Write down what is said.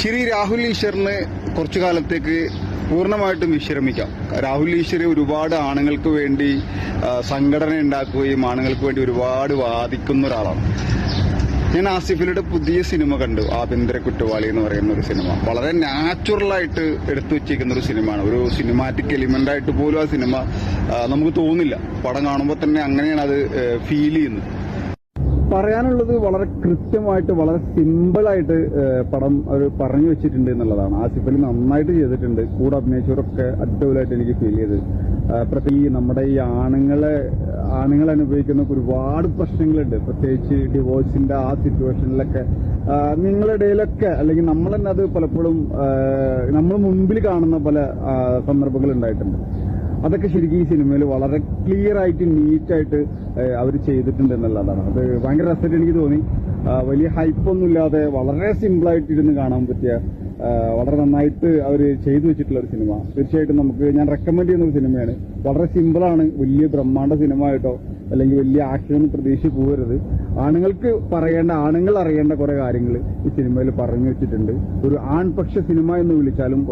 ശ്രീ രാഹുൽ ഈശ്വറിന് കുറച്ചു കാലത്തേക്ക് പൂർണമായിട്ടും വിശ്രമിക്കാം. രാഹുൽ ഈശ്വര് ഒരുപാട് ആണുങ്ങൾക്ക് വേണ്ടി സംഘടന ഉണ്ടാക്കുകയും ആണുങ്ങൾക്ക് വേണ്ടി ഒരുപാട് വാദിക്കുന്ന ഒരാളാണ്. ഞാൻ ആസിഫിലൂടെ പുതിയ സിനിമ കണ്ടു ആഭ്യന്തര കുറ്റവാളി എന്ന് പറയുന്ന ഒരു സിനിമ. വളരെ നാച്ചുറലായിട്ട് എടുത്തു വെച്ചിരിക്കുന്ന ഒരു സിനിമയാണ്. ഒരു സിനിമാറ്റിക് എലിമെന്റ് ആയിട്ട് പോലും ആ സിനിമ നമുക്ക് തോന്നില്ല. പടം കാണുമ്പോൾ തന്നെ അങ്ങനെയാണ് അത് ഫീൽ ചെയ്യുന്നത്. പറയാനുള്ളത് വളരെ കൃത്യമായിട്ട് വളരെ സിമ്പിളായിട്ട് പടം അവർ പറഞ്ഞു വെച്ചിട്ടുണ്ട് എന്നുള്ളതാണ്. ആസിഫ് അലി നന്നായിട്ട് ചെയ്തിട്ടുണ്ട്. കൂടെ അഭിനയിച്ചവരൊക്കെ അടിപൊളിയായിട്ട് എനിക്ക് ഫീൽ ചെയ്ത്. ഈ നമ്മുടെ ഈ ആണുങ്ങളെ ആണുങ്ങൾ അനുഭവിക്കുന്ന ഒരുപാട് പ്രശ്നങ്ങളുണ്ട്. പ്രത്യേകിച്ച് ഡിവോഴ്സിന്റെ ആ സിറ്റുവേഷനിലൊക്കെ നിങ്ങളുടെ ഇടയിലൊക്കെ അല്ലെങ്കിൽ നമ്മൾ തന്നെ അത് പലപ്പോഴും നമ്മൾ മുൻപിൽ കാണുന്ന പല സന്ദർഭങ്ങൾ ഉണ്ടായിട്ടുണ്ട്. അതൊക്കെ ശരിക്കും ഈ സിനിമയിൽ വളരെ ക്ലിയർ ആയിട്ട് നീറ്റായിട്ട് അവർ ചെയ്തിട്ടുണ്ട് എന്നുള്ളതാണ്. അത് ഭയങ്കര രസമായിട്ട് എനിക്ക് തോന്നി. വലിയ ഹൈപ്പൊന്നും ഇല്ലാതെ വളരെ സിമ്പിളായിട്ട് ഇരുന്ന് കാണാൻ പറ്റിയ വളരെ നന്നായിട്ട് അവർ ചെയ്തു വെച്ചിട്ടുള്ള ഒരു സിനിമ. തീർച്ചയായിട്ടും നമുക്ക് ഞാൻ റെക്കമെൻഡ് ചെയ്യുന്ന ഒരു സിനിമയാണ്. വളരെ സിമ്പിളാണ് വലിയ ബ്രഹ്മാണ്ട സിനിമ ആയിട്ടോ അല്ലെങ്കിൽ വലിയ ആക്ഷൻ ഒന്നും പ്രതീക്ഷിച്ച് പോകരുത് ആണുങ്ങൾക്ക് പറയേണ്ട ആണുങ്ങൾ അറിയേണ്ട കുറെ കാര്യങ്ങൾ ഈ സിനിമയിൽ പറഞ്ഞു വെച്ചിട്ടുണ്ട്. ഒരു ആൺപക്ഷ സിനിമ എന്ന് വിളിച്ചാലും.